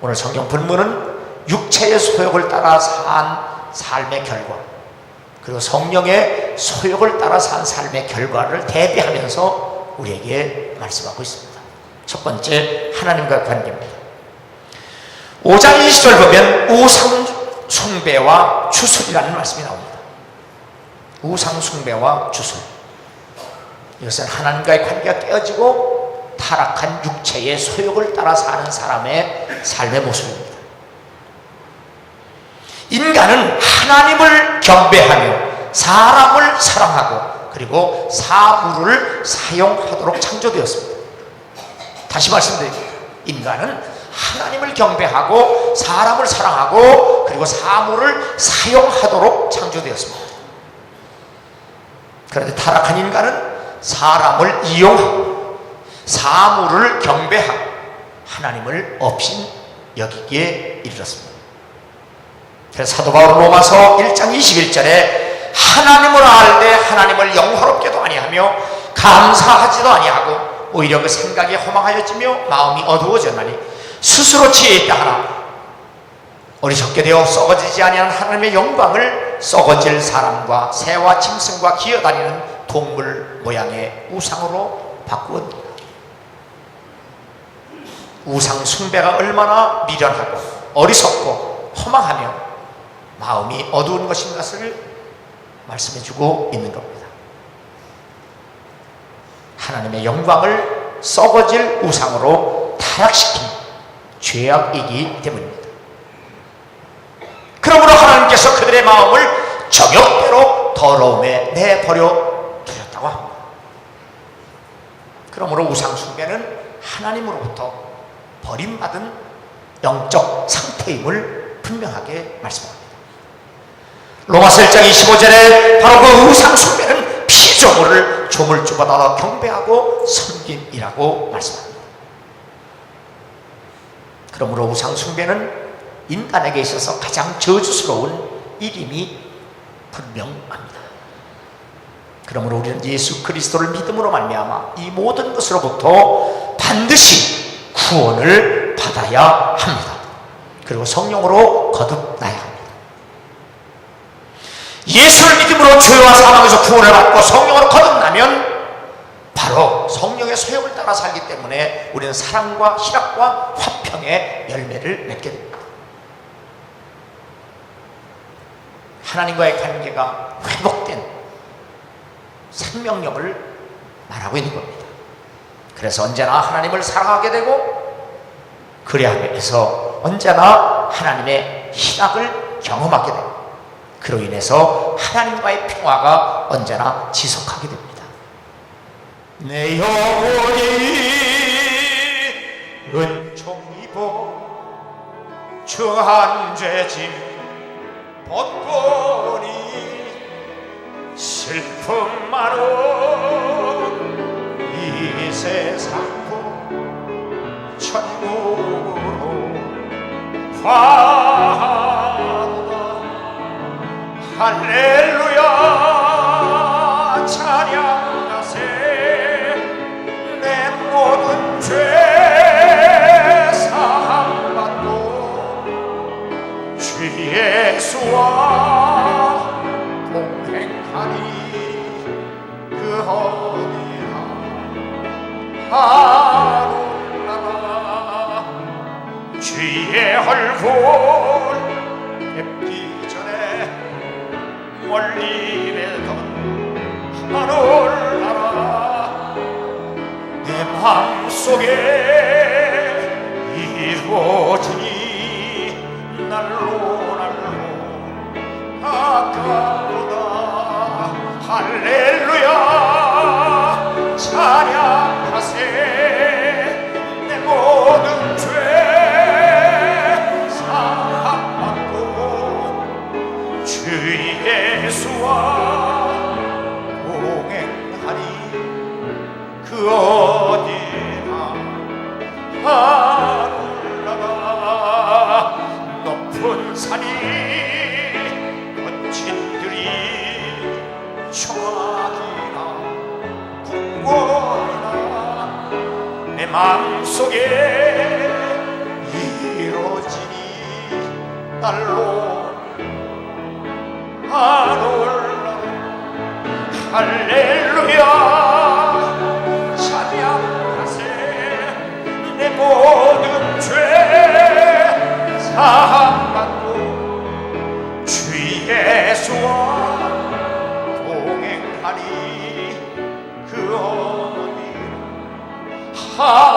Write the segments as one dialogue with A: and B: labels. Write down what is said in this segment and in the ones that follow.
A: 오늘 성경 본문은 육체의 소욕을 따라 산 삶의 결과 그리고 성령의 소욕을 따라 산 삶의 결과를 대비하면서 우리에게 말씀하고 있습니다. 첫 번째 하나님과 관계입니다. 5장 20절 보면 우상 숭배와 주술이라는 말씀이 나옵니다. 우상 숭배와 주술. 이것은 하나님과의 관계가 깨어지고 타락한 육체의 소욕을 따라 사는 사람의 삶의 모습입니다. 인간은 하나님을 경배하며 사람을 사랑하고 그리고 사물을 사용하도록 창조되었습니다. 다시 말씀드립니다. 인간은 하나님을 경배하고 사람을 사랑하고 그리고 사물을 사용하도록 창조되었습니다. 그런데 타락한 인간은 사람을 이용하고 사물을 경배하고 하나님을 없인 여기기에 이르렀습니다. 그래서 사도 바울 로마서 1장 21절에 하나님을 알되 하나님을 영화롭게도 아니하며 감사하지도 아니하고 오히려 그 생각이 허망하여지며 마음이 어두워졌나니 스스로 지혜 있다 하나 어리석게 되어 썩어지지 아니하는 하나님의 영광을 썩어질 사람과 새와 짐승과 기어다니는 동물 모양의 우상으로 바꾸었다. 우상 숭배가 얼마나 미련하고 어리석고 허망하며 마음이 어두운 것인 것을 말씀해 주고 있는 겁니다. 하나님의 영광을 썩어질 우상으로 타락시킨 죄악이기 때문입니다. 그러므로 하나님께서 그들의 마음을 정욕대로 더러움에 내버려 두셨다고 합니다. 그러므로 우상숭배는 하나님으로부터 버림받은 영적 상태임을 분명하게 말씀합니다. 로마서 1장 25절에 바로 그 우상 숭배는 피조물을 조물주보다 경배하고 섬김이라고 말씀합니다. 그러므로 우상 숭배는 인간에게 있어서 가장 저주스러운 일임이 분명합니다. 그러므로 우리는 예수 그리스도를 믿음으로 말미암아 이 모든 것으로부터 반드시 구원을 받아야 합니다. 그리고 성령으로 거듭나야 합니다. 예수를 믿음으로 죄와 사망에서 구원을 받고 성령으로 거듭나면 바로 성령의 소욕을 따라 살기 때문에 우리는 사랑과 희락과 화평의 열매를 맺게 됩니다. 하나님과의 관계가 회복된 생명력을 말하고 있는 겁니다. 그래서 언제나 하나님을 사랑하게 되고 그래야 해서 언제나 하나님의 희락을 경험하게 되고 그로 인해서 하나님과의 평화가 언제나 지속하게 됩니다. 내 영혼이 은총 입어 주한 죄짐 벗보니 슬픔 많은 이 세상도 천국으로 화하다 할렐루야. 찬양하세. 내 모든 죄 사함받고 주 예수와 얼굴 뵙기 전에 멀리 뵈던 하늘 나라 내 마음속에 이루어지니 날로 날로 가까우다 할렐루야. 찬양하세 마음속에 이루어지니 달로 하늘라. 할렐루야. 찬양하세. 내 모든 죄 사함받고 주 예수와 동행하니 그 어디 하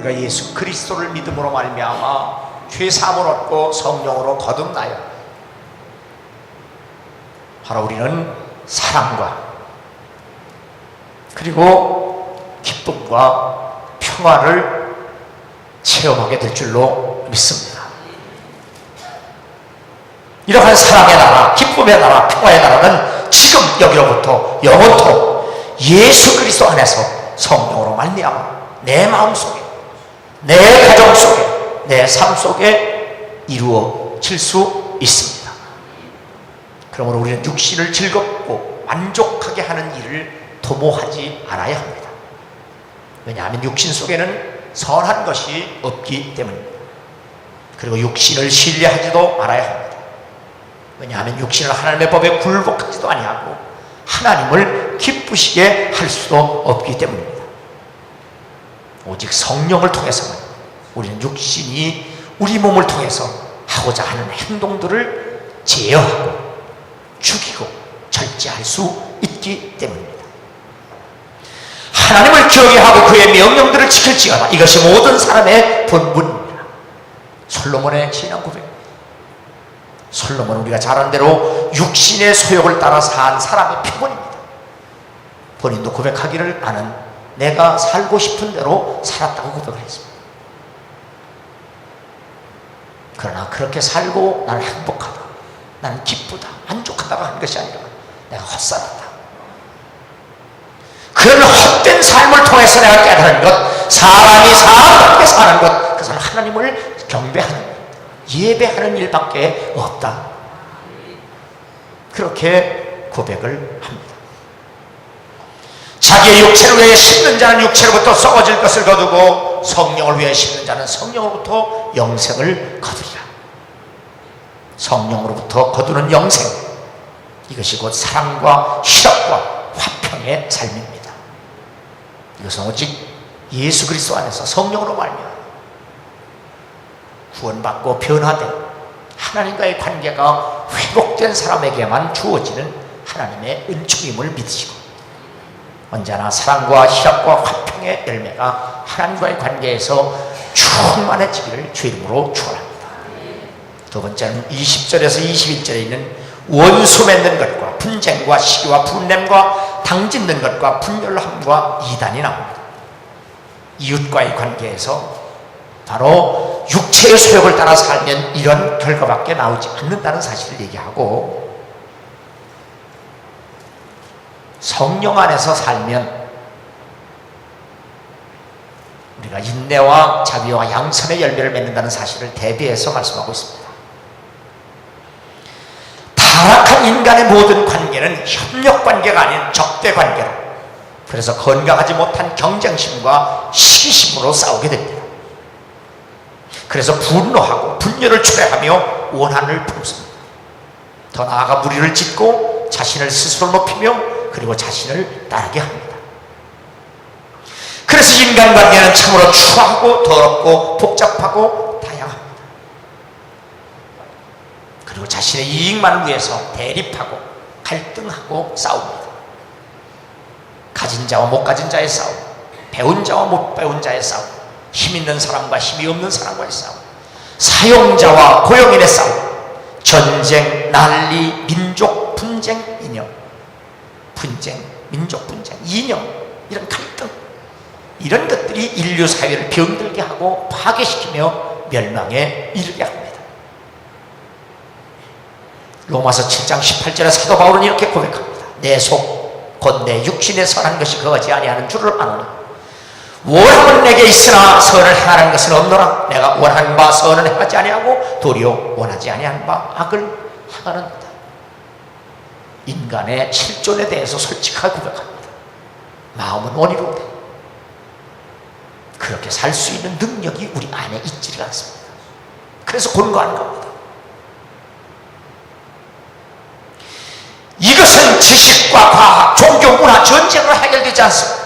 A: 우리가 예수 그리스도를 믿음으로 말미암아 죄 사함을 얻고 성령으로 거듭나요. 바로 우리는 사랑과 그리고 기쁨과 평화를 체험하게 될 줄로 믿습니다. 이러한 사랑의 나라, 기쁨의 나라, 평화의 나라는 지금 여기로부터 영원토록 예수 그리스도 안에서 성령으로 말미암아 내 마음 속에, 내 가정 속에, 내 삶 속에 이루어질 수 있습니다. 그러므로 우리는 육신을 즐겁고 만족하게 하는 일을 도모하지 않아야 합니다. 왜냐하면 육신 속에는 선한 것이 없기 때문입니다. 그리고 육신을 신뢰하지도 말아야 합니다. 왜냐하면 육신을 하나님의 법에 굴복하지도 아니하고 하나님을 기쁘시게 할 수도 없기 때문입니다. 오직 성령을 통해서만 우리는 육신이 우리 몸을 통해서 하고자 하는 행동들을 제어하고 죽이고 절제할 수 있기 때문입니다. 하나님을 경외하고 그의 명령들을 지킬지어다. 이것이 모든 사람의 본분입니다. 솔로몬의 신앙 고백. 솔로몬은 우리가 잘 아는 대로 육신의 소욕을 따라 산 사람의 표본입니다. 본인도 고백하기를 나는 내가 살고 싶은 대로 살았다고 고백을 했습니다. 그러나 그렇게 살고 나는 행복하다. 나는 기쁘다. 만족하다가 한 것이 아니라 내가 헛살았다. 그런 헛된 삶을 통해서 내가 깨달은 것, 사람이 사람답게 사는 것, 그것은 하나님을 경배하는 것, 예배하는 일밖에 없다. 그렇게 고백을 합니다. 자기의 육체를 위해 심는 자는 육체로부터 썩어질 것을 거두고 성령을 위해 심는 자는 성령으로부터 영생을 거두리라. 성령으로부터 거두는 영생 이것이 곧 사랑과 희락과 화평의 삶입니다. 이것은 오직 예수 그리스도 안에서 성령으로 말미암아 구원받고 변화된 하나님과의 관계가 회복된 사람에게만 주어지는 하나님의 은총임을 믿으시고 언제나 사랑과 희락과 화평의 열매가 하나님과의 관계에서 충만해지기를 주 이름으로 축원합니다. 두 번째는 20절에서 21절에 있는 원수 맺는 것과 분쟁과 시기와 분냄과 당짓는 것과 분열함과 이단이 나옵니다. 이웃과의 관계에서 바로 육체의 소욕을 따라 살면 이런 결과밖에 나오지 않는다는 사실을 얘기하고 성령 안에서 살면 우리가 인내와 자비와 양선의 열매를 맺는다는 사실을 대비해서 말씀하고 있습니다. 타락한 인간의 모든 관계는 협력 관계가 아닌 적대 관계로 그래서 건강하지 못한 경쟁심과 시기심으로 싸우게 됩니다. 그래서 분노하고 분열을 초래하며 원한을 품습니다. 더 나아가 무리를 짓고 자신을 스스로 높이며 그리고 자신을 따르게 합니다. 그래서 인간관계는 참으로 추하고 더럽고 복잡하고 다양합니다. 그리고 자신의 이익만을 위해서 대립하고 갈등하고 싸웁니다. 가진 자와 못 가진 자의 싸움, 배운 자와 못 배운 자의 싸움, 힘 있는 사람과 힘이 없는 사람과의 싸움, 사용자와 고용인의 싸움, 전쟁, 난리, 민족 분쟁, 분쟁, 민족 분쟁, 이념, 이런 갈등, 이런 것들이 인류 사회를 병들게 하고 파괴시키며 멸망에 이르게 합니다. 로마서 7장 18절에 사도 바울은 이렇게 고백합니다. 내 속, 곧 내 육신에 선한 것이 거하지 아니하는 줄을 아노니 원함은 내게 있으나 선을 행하는 것은 없노라 내가 원하는 바 선은 행하지 아니하고 도리어 원하지 아니하는 바 악을 행하는다. 인간의 실존에 대해서 솔직하게 고백합니다. 마음은 원이로운데 그렇게 살 수 있는 능력이 우리 안에 있지가 않습니다. 그래서 권고하는 겁니다. 이것은 지식과 과학, 종교, 문화, 전쟁으로 해결되지 않습니다.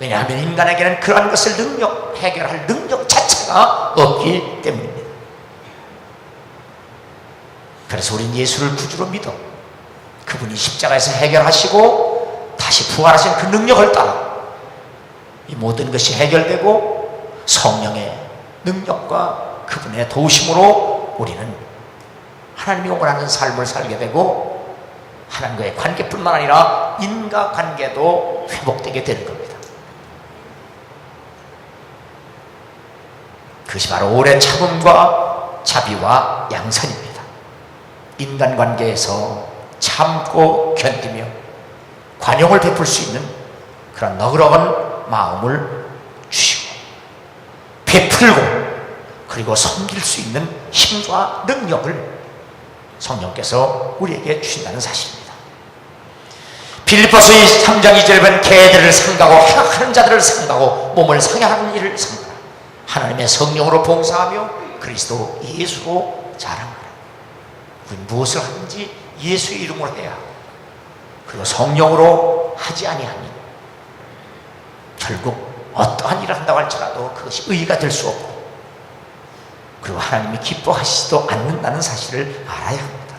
A: 왜냐하면 인간에게는 그러한 것을 능력, 해결할 능력 자체가 없기 때문입니다. 그래서 우리는 예수를 구주로 믿어. 그분이 십자가에서 해결하시고 다시 부활하신 그 능력을 따라 이 모든 것이 해결되고 성령의 능력과 그분의 도우심으로 우리는 하나님이 원하는 삶을 살게 되고 하나님과의 관계뿐만 아니라 인과 관계도 회복되게 되는 겁니다. 그것이 바로 오래 참음과 자비와 양선입니다. 인간관계에서 참고 견디며 관용을 베풀 수 있는 그런 너그러운 마음을 주시고 베풀고 그리고 섬길 수 있는 힘과 능력을 성령께서 우리에게 주신다는 사실입니다. 빌리포스 3장 2절에 보면 개들을 상가고 행악하는 자들을 상가고 몸을 상해하는 일을 상가라. 하나님의 성령으로 봉사하며 그리스도 예수로 자랑하라. 우리 무엇을 하든지 예수의 이름으로 해야 그리고 성령으로 하지 아니하니 결국 어떠한 일을 한다고 할지라도 그것이 의가 될 수 없고 그리고 하나님이 기뻐하시지도 않는다는 사실을 알아야 합니다.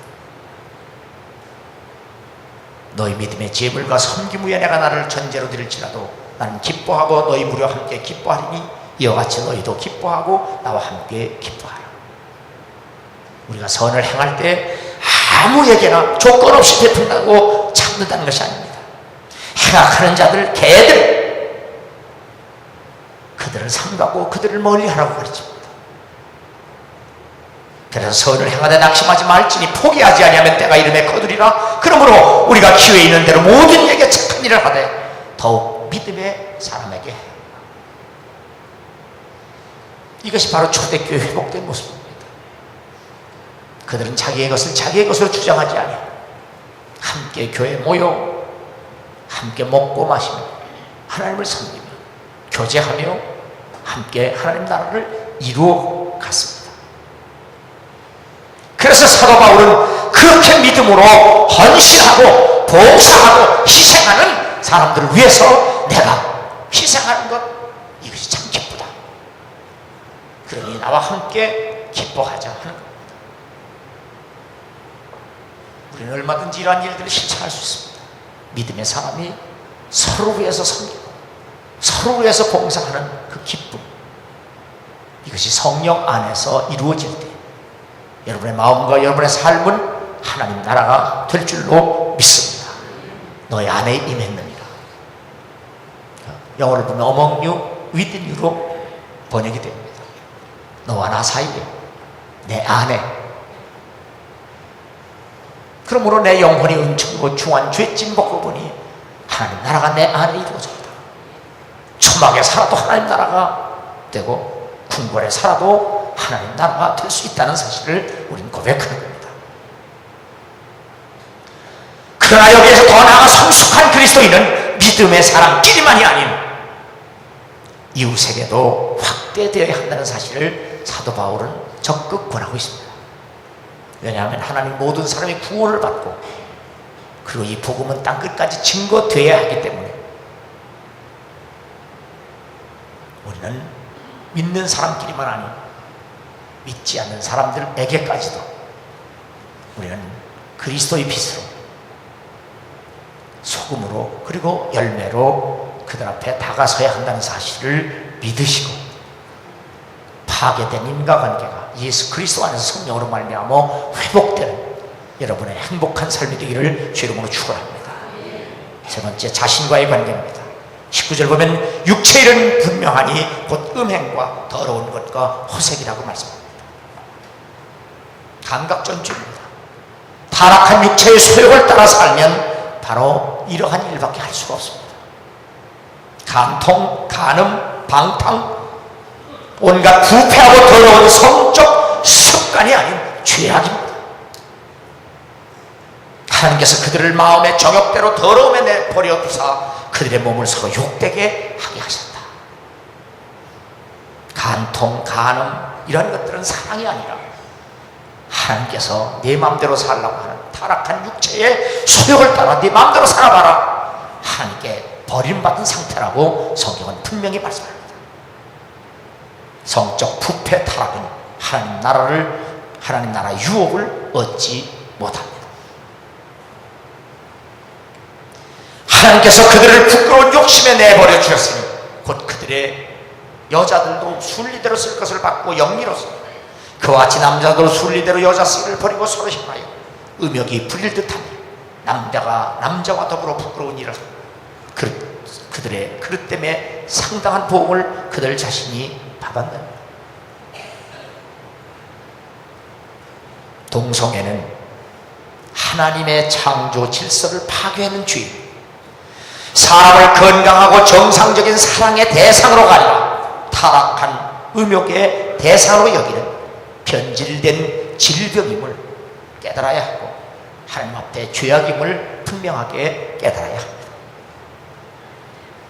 A: 너희 믿음의 재물과 섬김 후에 내가 나를 전제로 드릴지라도 나는 기뻐하고 너희 무려 함께 기뻐하리니 이와 같이 너희도 기뻐하고 나와 함께 기뻐하라. 우리가 선을 행할 때 아무에게나 조건 없이 베푼다고 참는다는 것이 아닙니다. 행악하는 자들, 개들, 그들을 삼가고 그들을 멀리 하라고 가르칩니다. 그래서 선을 행하되 낙심하지 말지니 포기하지 아니하면 때가 이름에 거두리라. 그러므로 우리가 기회 있는 대로 모든 에게 착한 일을 하되 더욱 믿음의 사람에게 해. 이것이 바로 초대교회 회복된 모습입니다. 그들은 자기의 것을 자기의 것으로 주장하지 아니하 함께 교회 모여 함께 먹고 마시며 하나님을 섬기며 교제하며 함께 하나님 나라를 이루어 갔습니다. 그래서 사도 바울은 그렇게 믿음으로 헌신하고 봉사하고 희생하는 사람들을 위해서 내가 희생하는 것 이것이 참 기쁘다. 그러니 나와 함께 기뻐하자 하는 것. 우리는 얼마든지 이러한 일들을 실천할 수 있습니다. 믿음의 사람이 서로 위해서 섬기고 서로 위해서 봉사하는 그 기쁨 이것이 성령 안에서 이루어질 때 여러분의 마음과 여러분의 삶은 하나님 나라가 될 줄로 믿습니다. 너희 안에 임했느니라. 영어를 보면 within you로 번역이 됩니다. 너와 나 사이에 내 안에 그러므로 내 영혼이 은총고 중한 죄짐 벗고 보니 하나님 나라가 내 안에 이루어졌다. 초막에 살아도 하나님 나라가 되고 궁궐에 살아도 하나님 나라가 될 수 있다는 사실을 우리는 고백하는 겁니다. 그러나 여기에서 더 나아가 성숙한 그리스도인은 믿음의 사람끼리만이 아닌 이웃에게도 확대되어야 한다는 사실을 사도 바울은 적극 권하고 있습니다. 왜냐하면 하나님 모든 사람이 구원을 받고 그리고 이 복음은 땅 끝까지 증거되어야 하기 때문에 우리는 믿는 사람끼리만 아닌 믿지 않는 사람들에게까지도 우리는 그리스도의 빛으로 소금으로 그리고 열매로 그들 앞에 다가서야 한다는 사실을 믿으시고 파괴된 인과관계가 예수 그리스도 안에서 성령으로 말미암아 회복되는 여러분의 행복한 삶이 되기를 주 이름으로 축원합니다. 세 번째 자신과의 관계입니다. 19절 보면 육체 일은 분명하니 곧 음행과 더러운 것과 호색이라고 말씀합니다. 감각전주입니다. 타락한 육체의 소욕을 따라 살면 바로 이러한 일밖에 할 수가 없습니다. 간통, 간음, 방탕, 온갖 부패하고 더러운 성적 습관이 아닌 죄악입니다. 하나님께서 그들을 마음의 정욕대로 더러움에 내버려 두사 그들의 몸을 서로 욕되게 하게 하셨다. 간통, 간음 이런 것들은 사랑이 아니라 하나님께서 내 마음대로 살라고 하는 타락한 육체의 소욕을 따라 네 마음대로 살아봐라 하나님께 버림받은 상태라고 성경은 분명히 말씀합니다 성적 부패 타락은 하나님 나라를 하나님 나라 유업을 얻지 못합니다. 하나님께서 그들을 부끄러운 욕심에 내버려 주셨으니 곧 그들의 여자들도 순리대로 쓸 것을 받고 영리로서 그와 같이 남자도 순리대로 여자 쓰기를 버리고 서로 힘하여 음욕이 부릴 듯하니 남자가 남자와 더불어 부끄러운 일을 그들의 그릇 때문에 상당한 보험을 그들 자신이 받았다 동성애는 하나님의 창조 질서를 파괴하는 죄 사람을 건강하고 정상적인 사랑의 대상으로 아니라. 타락한 음욕의 대상으로 여기는 변질된 질병임을 깨달아야 하고 하나님 앞에 죄악임을 분명하게 깨달아야 합니다.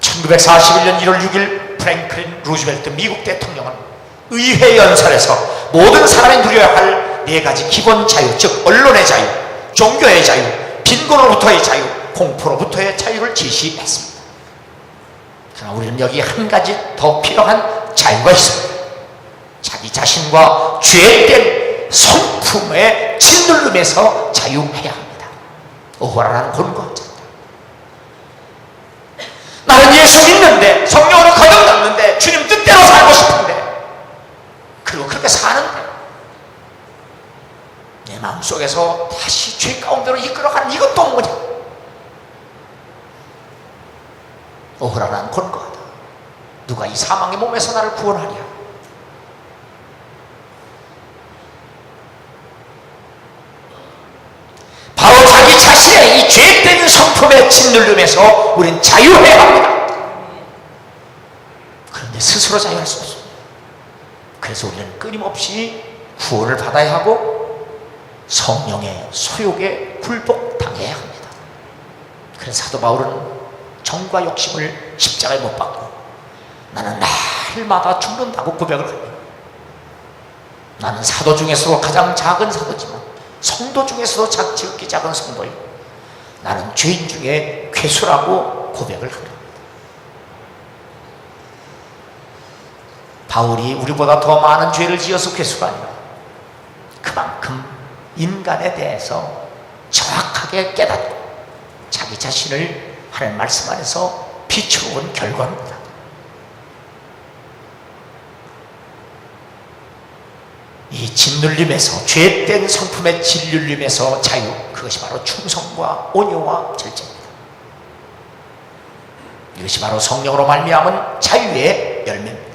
A: 1941년 1월 6일 프랭클린 루즈벨트 미국 대통령은 의회 연설에서 모든 사람이 누려야 할 네 가지 기본 자유, 즉 언론의 자유, 종교의 자유, 빈곤으로부터의 자유, 공포로부터의 자유를 제시했습니다. 그러나 우리는 여기 한 가지 더 필요한 자유가 있습니다. 자기 자신과 죄된 성품의 짓누름에서 자유해야 합니다. 오호라는 권고자. 나는 예수 믿는데 성령으로 거듭났는데 주님 뜻대로 살고 싶은데. 그리고 그렇게 사는데. 내 마음속에서 다시 죄 가운데로 이끌어가는 이것도 뭐냐? 오호라는 권고하다. 누가 이 사망의 몸에서 나를 구원하랴? 바로 자기 자신의 이 죄된 성품에 짓눌림에서 우린 자유해야 합니다. 그런데 스스로 자유할 수 없습니다. 그래서 우리는 끊임없이 구원을 받아야 하고 성령의 소욕에 굴복당해야 합니다. 그래서 사도 바울은 정과 욕심을 십자가에 못 박고 나는 날마다 죽는다고 고백을 합니다. 나는 사도 중에서 가장 작은 사도지만 성도 중에서도 지극히 작은 성도요. 나는 죄인 중에 괴수라고 고백을 합니다. 바울이 우리보다 더 많은 죄를 지어서 괴수가 아니라 그만큼 인간에 대해서 정확하게 깨닫고 자기 자신을 하나님 말씀 안에서 비추어 온 결과입니다. 이 짓눌림에서 죄된 성품의 짓눌림에서 자유 그것이 바로 충성과 온유와 절제입니다. 이것이 바로 성령으로 말미암은 자유의 열매입니다.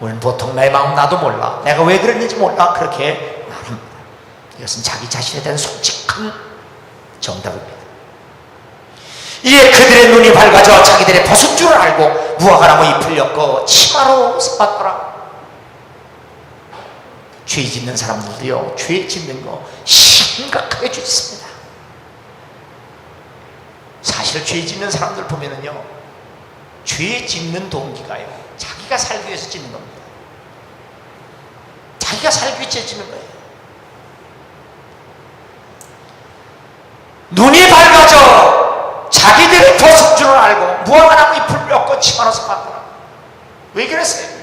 A: 우리는 보통 내 마음 나도 몰라 내가 왜 그랬는지 몰라 그렇게 말합니다. 이것은 자기 자신에 대한 솔직한 정답입니다. 이에 그들의 눈이 밝아져 자기들의 벗은 줄을 알고 무화과나무 잎을 엮어 치마로 삼았더라. 죄 짓는 사람들도요, 죄 짓는 거 심각하게 죄 짓습니다. 사실 죄 짓는 사람들 보면은요, 죄 짓는 동기가요, 자기가 살기 위해서 짓는 겁니다. 자기가 살기 위해서 짓는 거예요. 눈이 밝아져 자기들의 벗은 줄을 알고 무화과나무 잎을 엮고 치마로 삼았더라. 왜 그랬어요?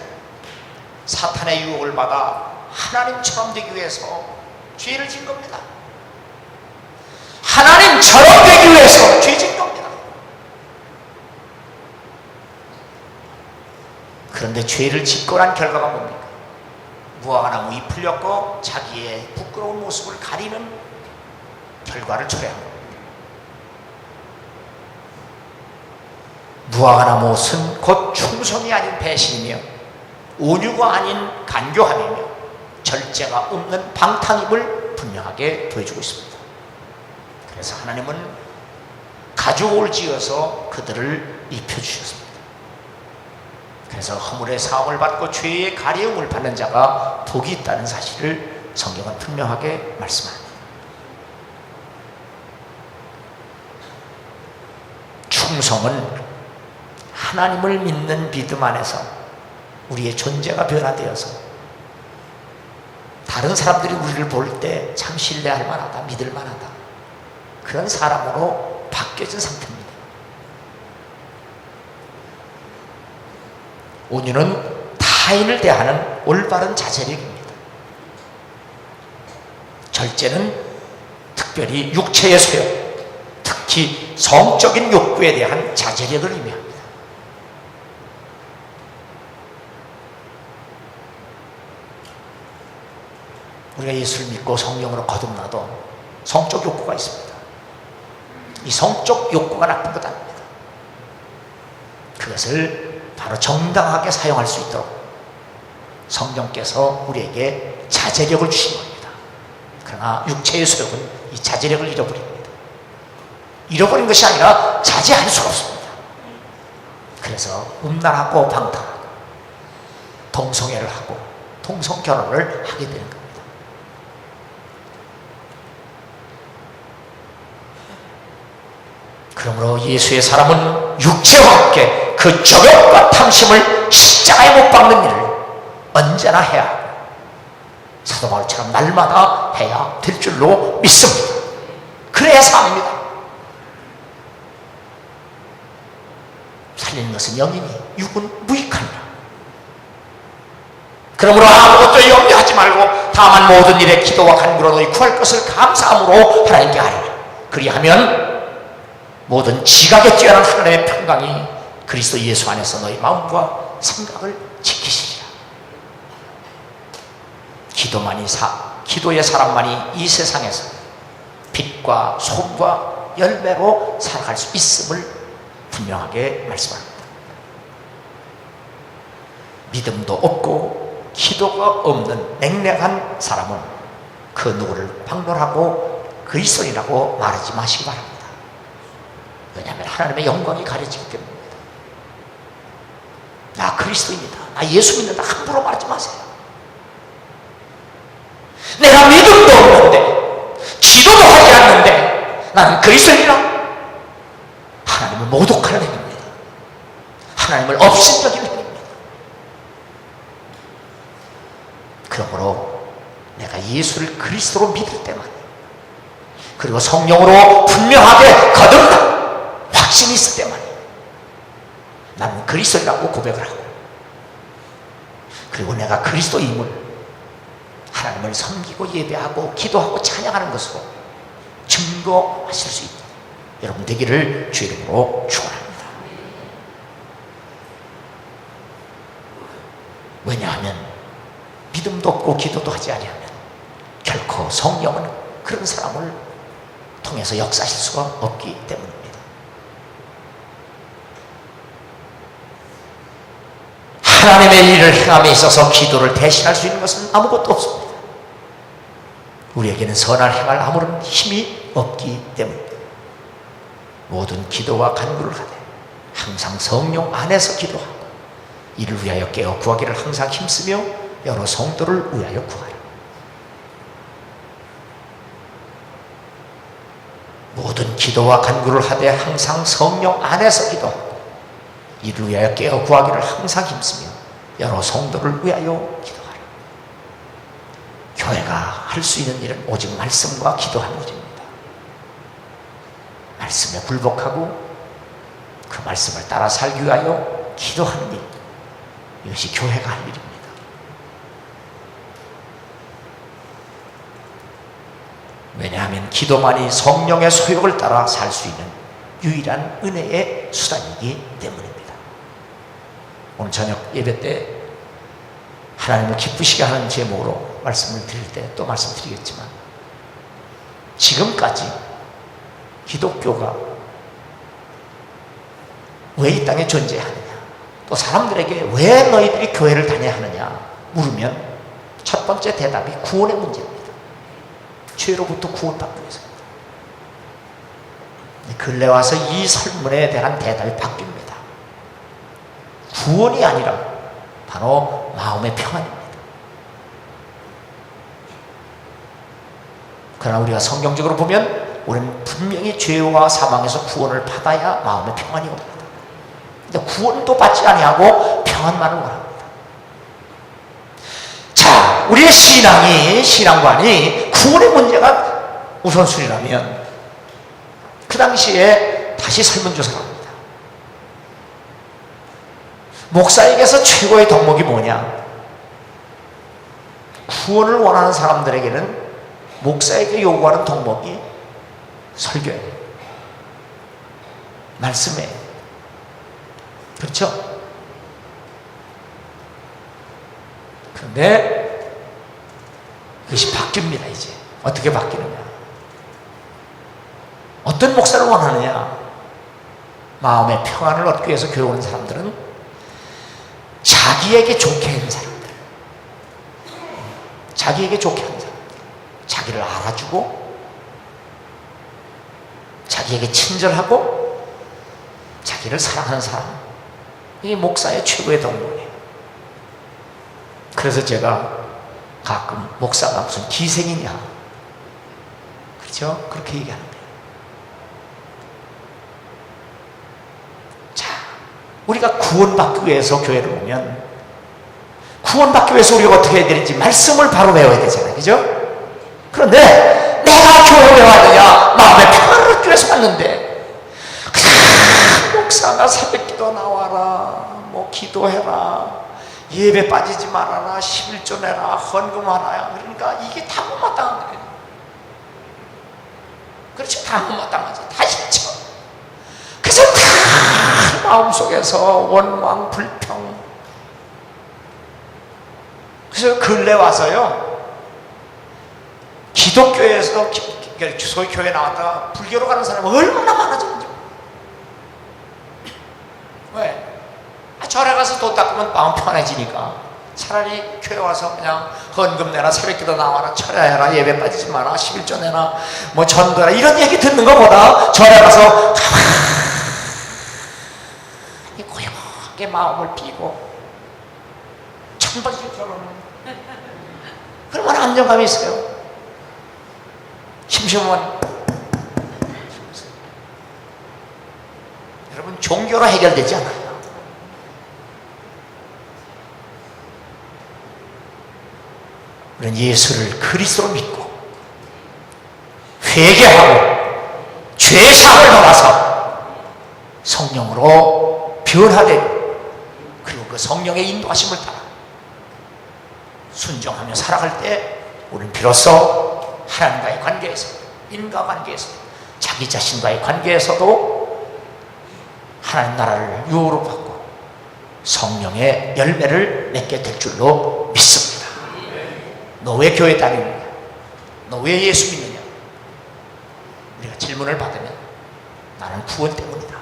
A: 사탄의 유혹을 받아 하나님처럼 되기 위해서 죄를 진 겁니다. 하나님처럼 되기 위해서 죄진 겁니다. 그런데 죄를 짓고 난 결과가 뭡니까? 무화과나무 잎을 엮고 자기의 부끄러운 모습을 가리는 결과를 초래합니다. 무화과나무 옷은 곧 충성이 아닌 배신이며 온유가 아닌 간교함이며 절제가 없는 방탕임을 분명하게 보여주고 있습니다. 그래서 하나님은 가죽을 지어서 그들을 입혀주셨습니다. 그래서 허물의 사함을 받고 죄의 가려움을 받는 자가 복이 있다는 사실을 성경은 분명하게 말씀합니다. 충성은 하나님을 믿는 믿음 안에서 우리의 존재가 변화되어서 다른 사람들이 우리를 볼 때 참 신뢰할 만하다, 믿을 만하다. 그런 사람으로 바뀌어진 상태입니다. 온유는 타인을 대하는 올바른 자제력입니다. 절제는 특별히 육체의 소욕, 특히 성적인 욕구에 대한 자제력을 의미합니다. 우리가 예수를 믿고 성령으로 거듭나도 성적 욕구가 있습니다. 이 성적 욕구가 나쁜 것 아닙니다. 그것을 바로 정당하게 사용할 수 있도록 성령께서 우리에게 자제력을 주신 겁니다. 그러나 육체의 소욕은 이 자제력을 잃어버립니다. 잃어버린 것이 아니라 자제할 수가 없습니다. 그래서 음란하고 방탕하고 동성애를 하고 동성 결혼을 하게 되는 겁니다. 그러므로 예수의 사람은 육체와 함께 그 저격과 탐심을 십자가에 못 박는 일을 언제나 해야 사도 바울처럼 날마다 해야 될 줄로 믿습니다. 그래야 삶입니다. 살리는 것은 영이니 육은 무익하니라. 그러므로 아무것도 염려하지 말고 다만 모든 일에 기도와 간구로 너희 구할 것을 감사함으로 하나님께 하리라. 그리하면 모든 지각에 뛰어난 하나님의 평강이 그리스도 예수 안에서 너희 마음과 생각을 지키시리라. 기도만이 사, 기도의 사람만이 이 세상에서 빛과 소금과 열매로 살아갈 수 있음을 분명하게 말씀합니다. 믿음도 없고 기도가 없는 냉랭한 사람은 그 누구를 박론하고 그리스도인이라고 말하지 마시기 바랍니다. 왜냐하면 하나님의 영광이 가려지기 때문입니다. 나 그리스도입니다. 나 예수 믿는다. 함부로 말하지 마세요. 내가 믿음도 없는데, 기도도 하지 않는데, 나는 그리스도인이라? 하나님을 모독하는 행위입니다. 하나님을 업신여기는 행위입니다. 그러므로 내가 예수를 그리스도로 믿을 때만, 그리고 성령으로 분명하게 거듭나, 확신이 있을 때만 나는 그리스도라고 고백을 하고 그리고 내가 그리스도임을 하나님을 섬기고 예배하고 기도하고 찬양하는 것으로 증거하실 수 있다. 여러분 되기를 주 이름으로 축원합니다. 왜냐하면 믿음도 없고 기도도 하지 아니하면 결코 성령은 그런 사람을 통해서 역사하실 수가 없기 때문입니다. 하나님의 일을 행함에 있어서 기도를 대신할 수 있는 것은 아무것도 없습니다. 우리에게는 선을 행할 아무런 힘이 없기 때문입니다. 모든 기도와 간구를 하되 항상 성령 안에서 기도하고 이를 위하여 깨어 구하기를 항상 힘쓰며 여러 성도를 위하여 구하라. 모든 기도와 간구를 하되 항상 성령 안에서 기도하고 이를 위하여 깨어 구하기를 항상 힘쓰며 여러 성도를 위하여 기도하라. 교회가 할 수 있는 일은 오직 말씀과 기도하는 일입니다. 말씀에 굴복하고 그 말씀을 따라 살기 위하여 기도하는 일. 이것이 교회가 할 일입니다. 왜냐하면 기도만이 성령의 소욕을 따라 살 수 있는 유일한 은혜의 수단이기 때문입니다. 오늘 저녁 예배 때 하나님을 기쁘시게 하는 제목으로 말씀을 드릴 때 또 말씀드리겠지만 지금까지 기독교가 왜 이 땅에 존재하느냐 또 사람들에게 왜 너희들이 교회를 다녀야 하느냐 물으면 첫 번째 대답이 구원의 문제입니다. 죄로부터 구원받기 위해서입니다. 근래 와서 이 설문에 대한 대답이 바뀝니다. 구원이 아니라 바로 마음의 평안입니다. 그러나 우리가 성경적으로 보면 우리는 분명히 죄와 사망에서 구원을 받아야 마음의 평안이 옵니다. 근데 구원도 받지 아니하고 평안만을 원합니다. 자, 우리의 신앙이, 신앙관이 구원의 문제가 우선순위라면 그 당시에 다시 설문조사를 합니다. 목사에게서 최고의 덕목이 뭐냐? 구원을 원하는 사람들에게는 목사에게 요구하는 덕목이 설교예요. 말씀이에요. 그렇죠? 그런데 그것이 바뀝니다, 이제. 어떻게 바뀌느냐? 어떤 목사를 원하느냐? 마음의 평안을 얻기 위해서 교회 오는 사람들은 자기에게 좋게 하는 사람들. 자기에게 좋게 하는 사람들. 자기를 알아주고, 자기에게 친절하고, 자기를 사랑하는 사람. 이게 목사의 최고의 덕목이에요. 그래서 제가 가끔 목사가 무슨 기생이냐. 그렇죠? 그렇게 얘기하는 거예요. 자, 우리가 구원받기 위해서 교회를 오면 구원받기 위해서 우리가 어떻게 해야 되는지 말씀을 바로 배워야 되잖아요. 그죠? 그런데 내가 교회 왜 왔느냐? 마음의 평안을 얻기 위해서 왔는데 그 목사가 새벽 기도 나와라. 뭐 기도해라. 예배 빠지지 말아라. 11조 내라. 헌금하라. 그러니까 이게 다 못마땅한 거예요. 그렇죠. 다 못마땅하죠. 다 싫죠. 그래서 다 마음속에서 원망, 불평. 그래서 근래 와서요. 기독교에서 소위 교회 나왔다가 불교로 가는 사람이 얼마나 많아졌는지. 왜? 아, 절에 가서 돈 닦으면 마음 편해지니까 차라리 교회 와서 그냥 헌금 내라 새벽기도 나와라 철야해라 예배 빠지지 마라 11조 내라 뭐 전도해라 이런 얘기 듣는 것보다 절에 가서 가만히 고요하게 마음을 비고 천박이처럼. 그러면 안정감이 있어요. 심심하면. 여러분 종교로 해결되지 않아요. 우리는 예수를 그리스도로 믿고 회개하고 죄 사함을 받아서 성령으로 변화되고 그리고 그 성령의 인도하심을 따라 순종하며 살아갈 때 우리는 비로소 하나님과의 관계에서 인과 관계에서 자기 자신과의 관계에서도 하나님 나라를 유호로 받고 성령의 열매를 맺게 될 줄로 믿습니다. 너 왜 교회 다니느냐? 너 왜 예수 믿느냐? 우리가 질문을 받으면 나는 구원 때문이다.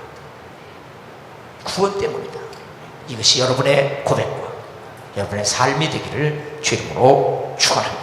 A: 구원 때문이다. 이것이 여러분의 고백과 여러분의 삶이 되기를 주님으로 축원합니다.